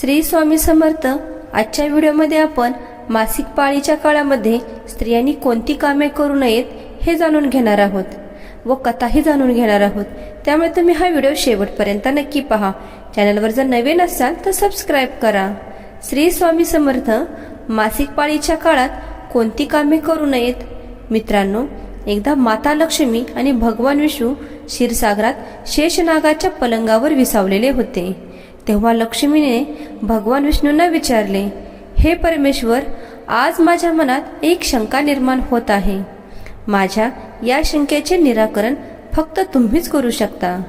श्री स्वामी समर्थ. आजच्या व्हिडिओमध्ये आपण मासिक पाळीच्या काळामध्ये स्त्रियांनी कोणती कामे करू नयेत हे जाणून घेणार आहोत व कथाही जाणून घेणार आहोत. त्यामुळे तुम्ही हा व्हिडिओ शेवटपर्यंत नक्की पहा. चॅनलवर जर नवीन असाल तर सबस्क्राईब करा. श्री स्वामी समर्थ. मासिक पाळीच्या काळात कोणती कामे करू नयेत? मित्रांनो एकदा माता लक्ष्मी आणि भगवान विष्णू क्षीरसागरात शेषनागाच्या पलंगावर विसावलेले होते. तेव्हा लक्ष्मीने भगवान विष्णूंना विचारले हे परमेश्वर आज माझ्या मनात एक शंका निर्माण होत आहे. माझ्या या शंकेचे निराकरण फक्त तुम्हीच करू शकता.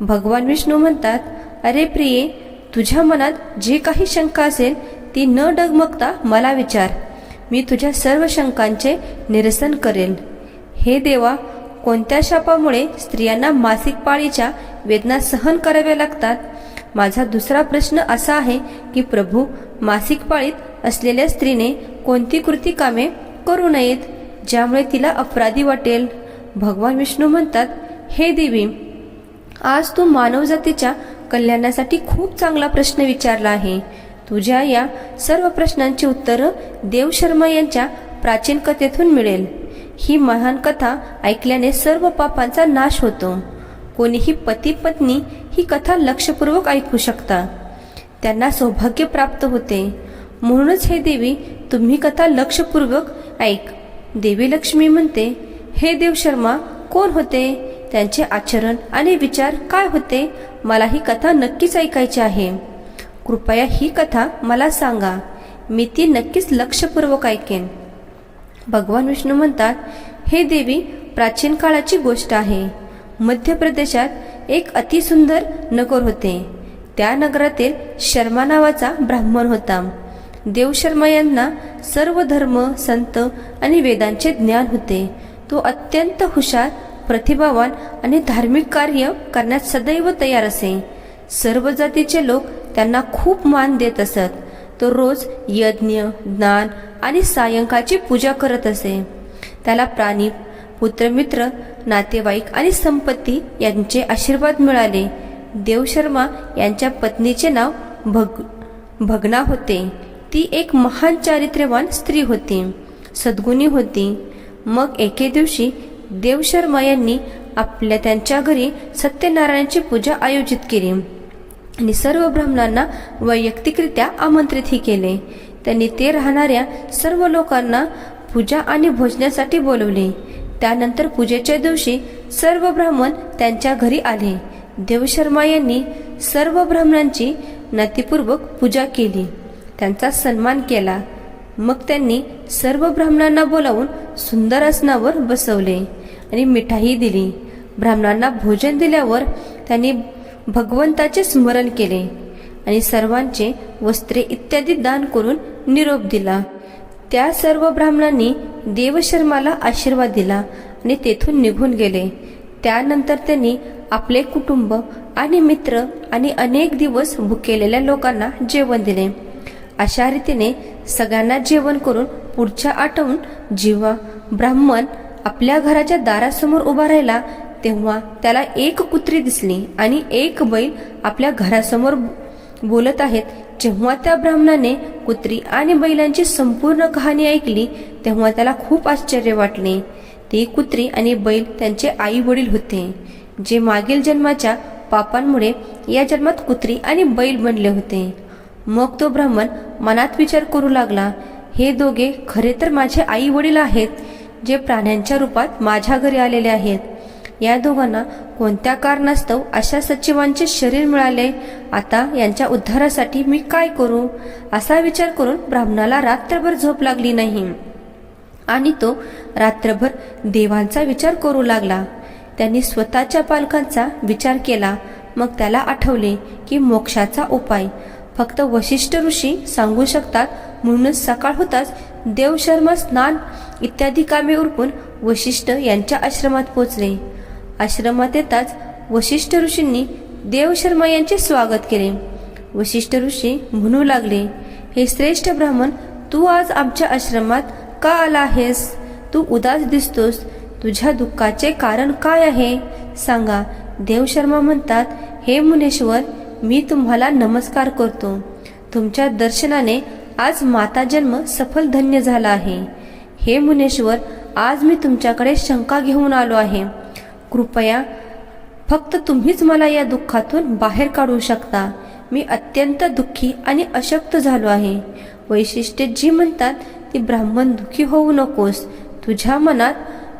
भगवान विष्णू म्हणतात अरे प्रिये तुझ्या मनात जे काही शंका असेल ती न डगमगता मला विचार. मी तुझ्या सर्व शंकांचे निरसन करेल हे देवा कोणत्या शापामुळे स्त्रियांना मासिक पाळीच्या वेदना सहन कराव्या लागतात? माझा दुसरा प्रश्न असा आहे की प्रभू मासिक पाळीत असलेल्या स्त्रीने कोणती कृती कामे करू नयेत ज्यामुळे तिला अपराधी वाटेल? भगवान विष्णू म्हणतात हे देवी आज तू मानवजातीच्या कल्याणासाठी खूप चांगला प्रश्न विचारला आहे. तुझ्या या सर्व प्रश्नांची उत्तरं देव शर्मा यांच्या प्राचीन कथेतून मिळेल. ही महान कथा ऐकल्याने सर्व पापांचा नाश होतो. कोणीही पती पत्नी ही कथा लक्षपूर्वक ऐकू शकता. त्यांना सौभाग्य प्राप्त होते. म्हणूनच हे देवी तुम्ही कथा लक्षपूर्वक ऐक. देवी लक्ष्मी म्हणते हे देव शर्मा कोण होते? त्यांचे आचरण आणि विचार काय होते? मला ही कथा नक्कीच ऐकायची आहे. कृपया ही कथा मला सांगा. मी ती नक्कीच लक्षपूर्वक ऐकेन. भगवान विष्णू म्हणतात हे देवी प्राचीन काळाची गोष्ट आहे. मध्य प्रदेशात एक अतिसुंदर नगर होते. त्या नगरातील शर्मा नावाचा ब्राह्मण होता. देव शर्मा यांना सर्व धर्म संत आणि वेदांचे ज्ञान होते. तो अत्यंत हुशार प्रतिभावान आणि धार्मिक कार्य करण्यात सदैव तयार असे. सर्व जातीचे लोक त्यांना खूप मान देत असत. तो रोज यज्ञ ज्ञान आणि सायंकाळची पूजा करत असे. त्याला प्राणी पुत्रमित्र नातेवाईक आणि संपत्ती यांचे आशीर्वाद मिळाले. देव शर्मा यांच्या पत्नीचे नाव भग भगना होते. ती एक महान चारित्र्यवान स्त्री होती. सद्गुणी होती. मग एके दिवशी देव शर्मा यांनी आपल्या त्यांच्या घरी सत्यनारायणाची पूजा आयोजित केली आणि सर्व ब्राह्मणांना वैयक्तिकरित्या आमंत्रितही केले. त्यांनी ते राहणाऱ्या सर्व लोकांना पूजा आणि भोजनासाठी बोलवले. त्यानंतर पूजेच्या दिवशी सर्व ब्राह्मण त्यांच्या घरी आले. देवशर्मा यांनी सर्व ब्राह्मणांची नातीपूर्वक पूजा केली. त्यांचा सन्मान केला. मग त्यांनी सर्व ब्राह्मणांना बोलावून सुंदर आसनावर बसवले आणि मिठाई दिली. ब्राह्मणांना भोजन दिल्यावर त्यांनी भगवंताचे स्मरण केले आणि सर्वांचे वस्त्रे इत्यादी दान करून निरोप दिला. त्या सर्व ब्राह्मणांनी देवशर्माला आशीर्वाद दिला आणि तेथून निघून गेले. त्यानंतर त्यांनी आपले कुटुंब आणि मित्र आणि अनेक दिवस भुकेलेल्या लोकांना जेवण दिले. अशा रीतीने सगळ्यांना जेवण करून पुढच्या आठवून जेव्हा ब्राह्मण आपल्या घराच्या दारासमोर उभा राहिला तेव्हा त्याला एक कुत्री दिसली आणि एक बैल आपल्या घरासमोर बोलत आहेत जेव्हा त्या ब्राह्मणाने कुत्री आणि बैलांची संपूर्ण कहाणी ऐकली तेव्हा त्याला खूप आश्चर्य वाटले. ती कुत्री आणि बैल त्यांचे आई वडील होते जे मागील जन्माच्या पापांमुळे या जन्मात कुत्री आणि बैल बनले होते. मग तो ब्राह्मण मनात विचार करू लागला हे दोघे खरे तर माझे आई वडील आहेत जे प्राण्यांच्या रूपात माझ्या घरी आलेले आहेत. या दोघांना कोणत्या कारणास्तव अशा सचिवांचे शरीर मिळाले? आता यांच्या उद्धारासाठी मी काय करू? असा विचार करून ब्राह्मणाला रात्रभर झोप लागली नाही. आणि तो रात्रभर देवांचा विचार करू लागला. त्यांनी स्वतःच्या पालकांचा विचार केला. मग त्याला आठवले की मोक्षाचा उपाय. फक्त वशिष्ठ ऋषी सांगू शकतात म्हणूनच सकाळ होताच देवशर्मा स्नान इत्यादी कामे उरकून वशिष्ठ यांच्या आश्रमात पोचले. आश्रमात येताच वशिष्ठ ऋषींनी देवशर्मा यांचे स्वागत केले. वशिष्ठ ऋषी म्हणू लागले हे श्रेष्ठ ब्राह्मण तू आज आमच्या आश्रमात का आला आहेस? तू उदास दिसतोस. तुझ्या दुःखाचे कारण काय आहे? सांगा. देवशर्मा म्हणतात हे मुनेश्वर मी तुम्हाला नमस्कार करतो. तुमच्या दर्शनाने आज माता जन्म सफल धन्य झाला आहे. हे मुनेश्वर आज मी तुमच्याकडे शंका घेऊन आलो आहे. कृपया फक्त तुम्हीच मला या दुःखातून बाहेर काढू शकता. मी अत्यंत दुःखी आणि अशक्त झालो आहे. वैशिष्ट्य जी म्हणतात ती ब्राह्मण दुःखी होऊ नकोस. तुझ्या मनात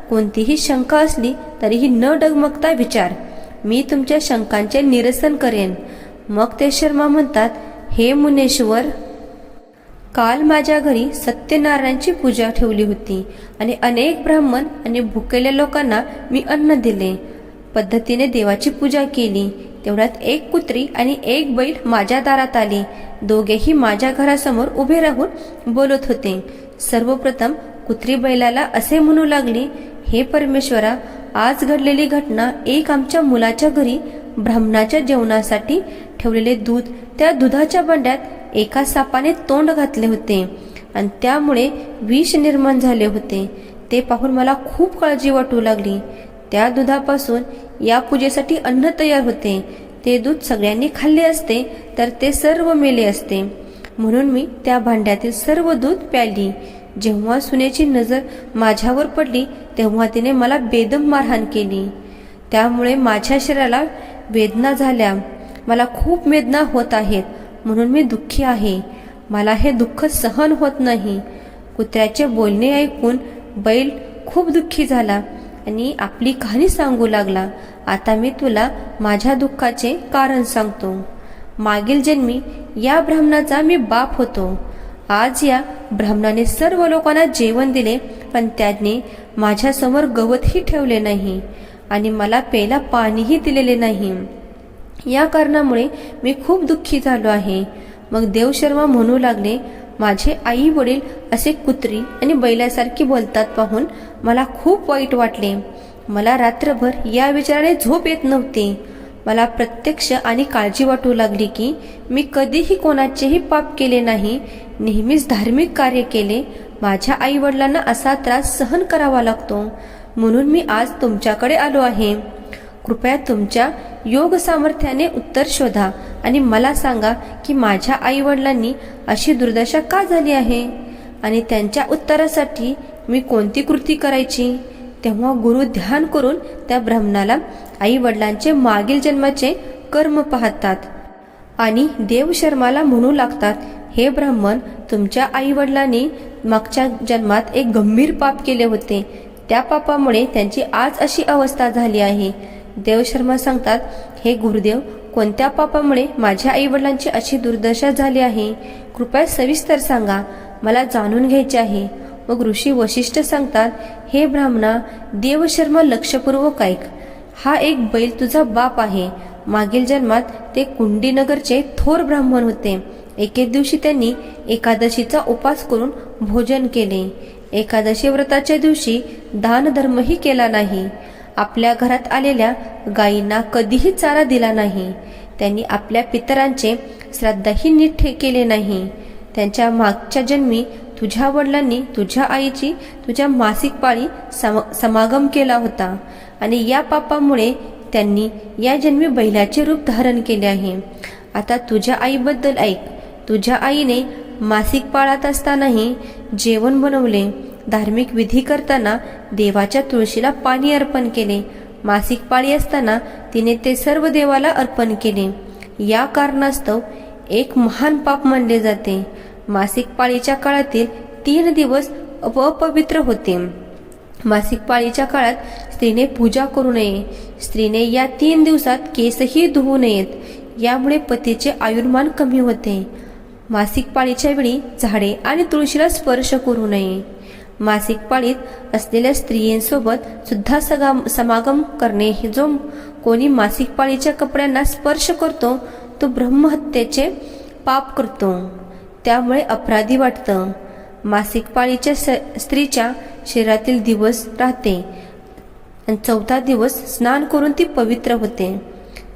कोणतीही शंका असली तरीही न डगमगता विचार. मी तुमच्या शंकांचे निरसन करेन. मग ते शर्मा म्हणतात हे मुनेश्वर काल माझ्या घरी सत्यनारायणची पूजा ठेवली होती आणि अनेक ब्राह्मण आणि भुकेल्या लोकांना मी अन्न दिले. पद्धतीने देवाची पूजा केली. तेवढ्यात एक कुत्री आणि एक बैल माझ्या दारात आली. दोघेही माझ्या घरासमोर उभे राहून बोलत होते. सर्वप्रथम कुत्री बैलाला असे म्हणू लागली हे परमेश्वरा आज घडलेली घटना एक आमच्या मुलाच्या घरी ब्राह्मणाच्या जेवणासाठी ठेवलेले दूध त्या दुधाच्या बंड्यात एका सापाने तोंड घातले होते आणि त्यामुळे विष निर्माण झाले होते. ते पाहून मला खूप काळजी वाटू लागली. त्या दुधापासून या पूजेसाठी अन्न तयार होते. ते दूध सगळ्यांनी खाल्ले असते तर ते सर्व मेले असते. म्हणून मी त्या भांड्यातील सर्व दूध प्याली जेव्हा सुनेची नजर माझ्यावर पडली तेव्हा तिने मला बेदम मारहाण केली. त्यामुळे माझ्या शरीराला वेदना झाल्या. मला खूप वेदना होत आहेत. म्हणून मी दुःखी आहे. मला हे दुःख सहन होत नाही. कुत्र्याचे बोलणे ऐकून बैल खूप दुःखी झाला आणि आपली कहाणी सांगू लागला. आता मी तुला माझ्या दुःखाचे कारण सांगतो. मागील जन्मी या ब्राह्मणाचा मी बाप होतो. आज या ब्राह्मणाने सर्व लोकांना जेवण दिले पण त्याने माझ्यासमोर गवतही ठेवले नाही आणि मला प्यायला पाणीही दिलेले नाही. या कारणामुळे मी खूप दुःखी झालो आहे. मग देवशर्मा म्हणू लागले माझे आई वडील असे कुत्री आणि बैलासारखी बोलतात पाहून मला खूप वाईट वाटले. मला रात्रभर या विचाराने झोप येत नव्हती. मला प्रत्यक्ष आणि काळजी वाटू लागली की मी कधीही कोणाचेही पाप केले नाही. नेहमीच धार्मिक कार्य केले. माझ्या आई वडिलांना असा त्रास सहन करावा लागतो. म्हणून मी आज तुमच्याकडे आलो आहे. कृपया तुमच्या योग सामर्थ्याने उत्तर शोधा आणि मला सांगा की माझ्या आईवडिलांनी अशी दुर्दशा का झाली आहे? आणि त्यांच्या उत्तरासाठी मी कोणती कृती करायची? तेव्हा गुरु ध्यान करून त्या ब्राह्मणाला आई वडिलांचे मागील जन्माचे कर्म पाहतात. आणि देव शर्माला म्हणू लागतात हे ब्राह्मण तुमच्या आई वडिलांनी मागच्या जन्मात एक गंभीर पाप केले होते. त्या पापामुळे त्यांची आज अशी अवस्था झाली आहे. देवशर्मा सांगतात हे गुरुदेव कोणत्या पापामुळे माझ्या आई वडिलांची अशी दुर्दशा झाली आहे? कृपया सविस्तर सांगा मला जाणून घ्यायचे आहे. मग ऋषी वशिष्ठ सांगतात हे ब्राह्मणा देवशर्मा लक्षपूर्वक ऐक. हा एक बैल तुझा बाप आहे. मागील जन्मात ते कुंडीनगरचे थोर ब्राह्मण होते. एके दिवशी त्यांनी एकादशीचा उपास करून भोजन केले. एकादशी व्रताच्या दिवशी दानधर्मही केला नाही. आपल्या घरात आलेल्या गायींना कधीही चारा दिला नाही. त्यांनी आपल्या पितरांचे श्राद्धही नीट केले नाही. त्यांच्या मागच्या जन्मी तुझ्या वडिलांनी तुझ्या आईची तुझ्या मासिक पाळी सम समागम केला होता आणि या पापामुळे त्यांनी या जन्मी बैलाचे रूप धारण केले आहे. आता तुझ्या आईबद्दल ऐक. तुझ्या आईने मासिक पाळात असतानाही जेवण बनवले. धार्मिक विधी करताना देवाच्या तुळशीला पाणी अर्पण केले. मासिक पाळी असताना तिने ते सर्व देवाला अर्पण केले. या कारणास्तव एक महान पाप मानले जाते. मासिक पाळीच्या काळातील तीन दिवस अपवित्र होते. मासिक पाळीच्या काळात स्त्रीने पूजा करू नये. स्त्रीने या तीन दिवसात केसही धुवू नयेत. यामुळे पतीचे आयुर्मान कमी होते. मासिक पाळीच्या वेळी झाडे आणि तुळशीला स्पर्श करू नये. मासिक पाळीत असलेल्या स्त्रियांसोबत सुद्धा सगा समागम करणे हे जो कोणी मासिक पाळीच्या कपड्यांना स्पर्श करतो तो ब्रह्महत्येचे पाप करतो. त्यामुळे अपराधी वाटतं. मासिक पाळीच्या स- स्त्रीच्या शरीरातील दिवस राहते. आणि चौथा दिवस स्नान करून ती पवित्र होते.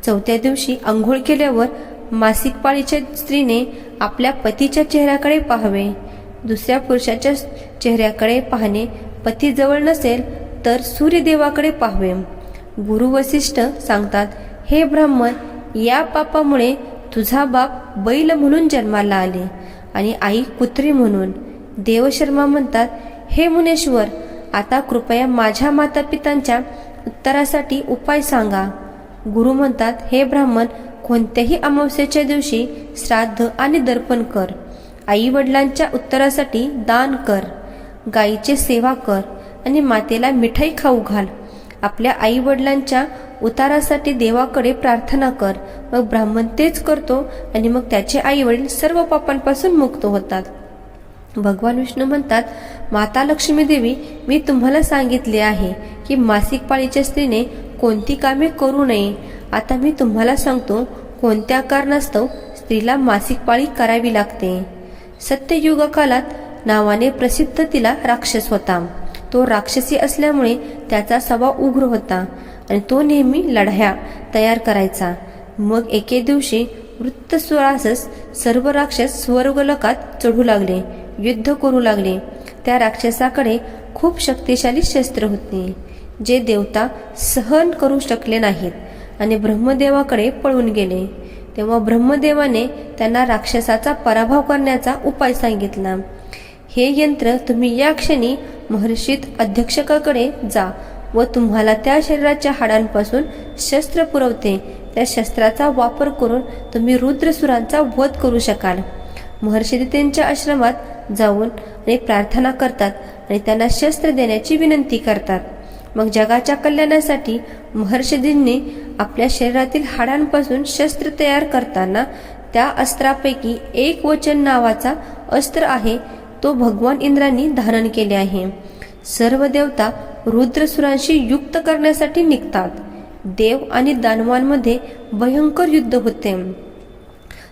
चौथ्या दिवशी आंघोळ केल्यावर मासिक पाळीच्या स्त्रीने आपल्या पतीच्या चेहऱ्याकडे पाहावे. दुसऱ्या पुरुषाच्या चेहऱ्याकडे पाहणे पतीजवळ नसेल तर सूर्यदेवाकडे पाहावे. गुरु वसिष्ठ सांगतात हे ब्राह्मण या पापामुळे तुझा बाप बैल म्हणून जन्माला आले आणि आई कुत्री म्हणून. देवशर्मा म्हणतात हे मुनेश्वर आता कृपया माझ्या माता पितांच्या उत्तरासाठी उपाय सांगा. गुरु म्हणतात हे ब्राह्मण कोणत्याही अमावस्येच्या दिवशी श्राद्ध आणि दर्पण कर. आई वडिलांच्या उत्तरासाठी दान कर. गाईचे सेवा कर आणि मातेला मिठाई खाऊ घाल. आपल्या आई वडिलांच्या उतारासाठी देवाकडे प्रार्थना कर. मग ब्राह्मण तेच करतो आणि मग त्याचे आई वडील सर्व पापांपासून मुक्त होतात. भगवान विष्णू म्हणतात माता लक्ष्मी देवी मी तुम्हाला सांगितले आहे की मासिक पाळीच्या स्त्रीने कोणती कामे करू नये. आता मी तुम्हाला सांगतो कोणत्या कारणास्तव स्त्रीला मासिक पाळी करावी लागते. सत्ययुग कालात नावाने प्रसिद्ध तिला राक्षस होता. तो राक्षसी असल्यामुळे त्याचा स्वभाव उग्र होता आणि तो नेहमी लढाया तयार करायचा. मग एके दिवशी वृत्तस्वरासस सर्व राक्षस स्वर्गलोकात चढू लागले युद्ध करू लागले. त्या राक्षसाकडे खूप शक्तिशाली शस्त्र होते जे देवता सहन करू शकले नाहीत आणि ब्रह्मदेवाकडे पळून गेले. तेव्हा ब्रह्मदेवाने त्यांना राक्षसाचा पराभव करण्याचा उपाय सांगितला. हे यंत्र तुम्ही या क्षणी महर्षित अध्यक्षकाकडे जा व तुम्हाला त्या शरीराच्या हाडांपासून शस्त्र पुरवते. त्या शस्त्राचा वापर करून तुम्ही रुद्रसुरांचा वध करू शकाल. महर्षी त्यांच्या आश्रमात जाऊन आणि प्रार्थना करतात आणि त्यांना शस्त्र देण्याची विनंती करतात. मग जगाच्या कल्याणासाठी महर्षदींनी आपल्या शरीरातील हाडांपासून शस्त्र तयार करताना त्या अस्त्रापैकी एक वचन नावाचा अस्त्र आहे तो भगवान इंद्रांनी धारण केले आहे. सर्व देवता रुद्रसुरांशी युक्त करण्यासाठी निघतात. देव आणि दानवांमध्ये भयंकर युद्ध होते.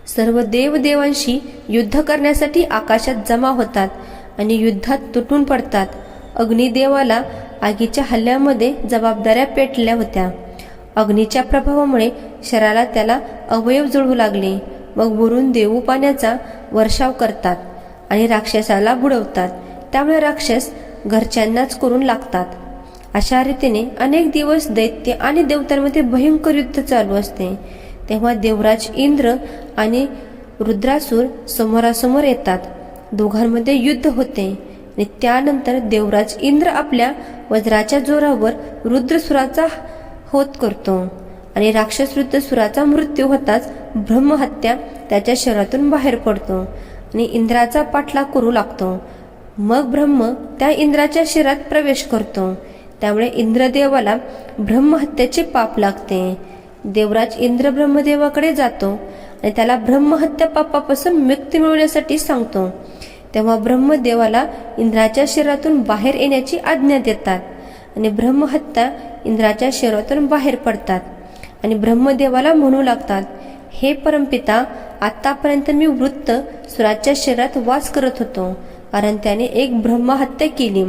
सर्व देवदेवांशी युद्ध करण्यासाठी आकाशात जमा होतात आणि युद्धात तुटून पडतात. अग्निदेवाला आगीच्या हल्ल्यामध्ये जबाबदाऱ्या पेटल्या होत्या. अग्नीच्या प्रभावामुळे शराला त्याला अवयव जुळवू लागले. मग वरून देऊ पाण्याचा वर्षाव करतात. आणि राक्षसाला बुडवतात. त्यामुळे राक्षस घरच्यांनाच करून लागतात. अशा रीतीने अनेक दिवस दैत्य आणि देवतांमध्ये भयंकर युद्ध चालू असते. तेव्हा देवराज इंद्र आणि रुद्रासूर समोरासमोर येतात. दोघांमध्ये युद्ध होते. आणि त्यानंतर देवराज इंद्र आपल्या वज्राच्या जोरावर रुद्रसुराचा होत करतो आणि राक्षस रुद्रसुराचा मृत्यू होताच ब्रह्महत्या त्याच्या शरीरातून बाहेर पडतो. आणि इंद्राचा पाठलाग करू लागतो. मग ब्रह्म त्या इंद्राच्या शरीरात प्रवेश करतो. त्यामुळे इंद्रदेवाला ब्रह्महत्येचे पाप लागते. देवराज इंद्र ब्रह्मदेवाकडे जातो आणि त्याला ब्रह्महत्या पापापासून मुक्ती मिळवण्यासाठी सांगतो. तेव्हा ब्रह्मदेवाला इंद्राच्या शरीरातून बाहेर येण्याची आज्ञा देतात आणि ब्रह्महत्या इंद्राच्या शरीरातून बाहेर पडतात आणि ब्रह्मदेवाला म्हणू लागतात हे परमपिता आतापर्यंत मी वृत्त सुराच्या शरीरात वास करत होतो कारण त्याने एक ब्रह्महत्या केली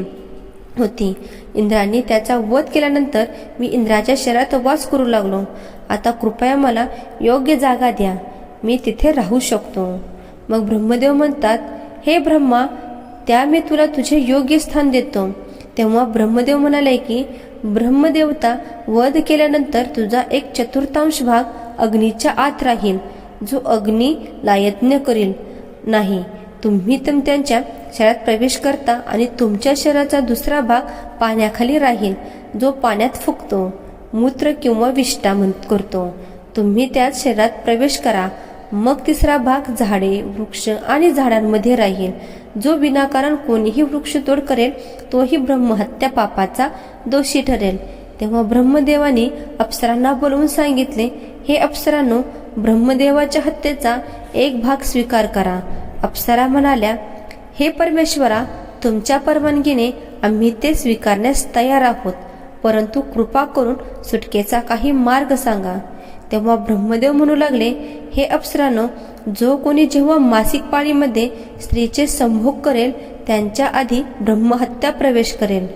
होती. इंद्राने त्याचा वध केल्यानंतर मी इंद्राच्या शरीरात वास करू लागलो. आता कृपया मला योग्य जागा द्या. मी तिथे राहू शकतो. मग ब्रह्मदेव म्हणतात हे ब्रह्मा त्या मी तुला तुझे योग्य स्थान देतो. तेव्हा ब्रह्मदेव म्हणाले की ब्रह्मदेवता वध केल्यानंतर तुझा एक चतुर्थांश भाग अग्नीच्या आत राहील जो अग्नीला यज्ञ करील नाही तुम्ही तर त्यांच्या शरीरात प्रवेश करता आणि तुमच्या शरीराचा दुसरा भाग पाण्याखाली राहील जो पाण्यात फुकतो मूत्र किंवा विष्टा म्हण करतो. तुम्ही त्यात शरीरात प्रवेश करा. मग तिसरा भाग झाडे वृक्ष आणि झाडांमध्ये राहील जो विनाकारण कोणीही वृक्षतोड करेल तोही ब्रह्महत्या पापाचा दोषी ठरेल. तेव्हा ब्रह्मदेवाने अप्सरांना बोलवून सांगितले हे अप्सरांनो ब्रह्मदेवाच्या हत्येचा एक भाग स्वीकार करा. अप्सरा म्हणाल्या हे परमेश्वरा तुमच्या परवानगीने आम्ही ते स्वीकारण्यास तयार आहोत परंतु कृपा करून सुटकेचा काही मार्ग सांगा. तेव्हा ब्रह्मदेव म्हणू लागले हे अप्सरानो जो कोणी जेव्हा मासिक पाळीमध्ये स्त्रीचे संभोग करेल त्यांच्या आधी ब्रह्महत्या प्रवेश करेल.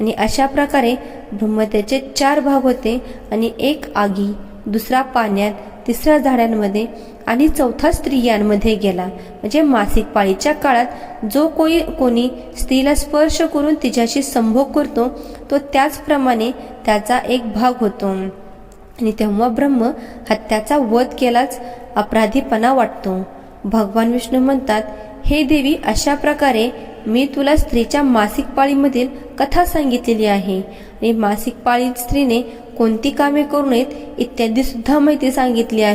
आणि अशा प्रकारे ब्रह्मतेचे चार भाग होते आणि एक आगी. दुसरा पाण्यात तिसरा झाडांमध्ये आणि चौथा स्त्रियांमध्ये गेला. म्हणजे मासिक पाळीच्या काळात जो कोणी कोणी स्त्रीला स्पर्श करून तिच्याशी संभोग करतो तो त्याचप्रमाणे त्याचा एक भाग होतो. आणि तेव्हा ब्रह्म हत्याचा वध केलाच अपराधीपणा वाटतो. भगवान विष्णू म्हणतात हे देवी अशा प्रकारे मी तुला स्त्रीच्या मासिक पाळीमधील कथा सांगितलेली आहे. आणि मासिक पाळी स्त्रीने कोणती कामे करू नयेत इत्यादी सुद्धा माहिती सांगितली आहे.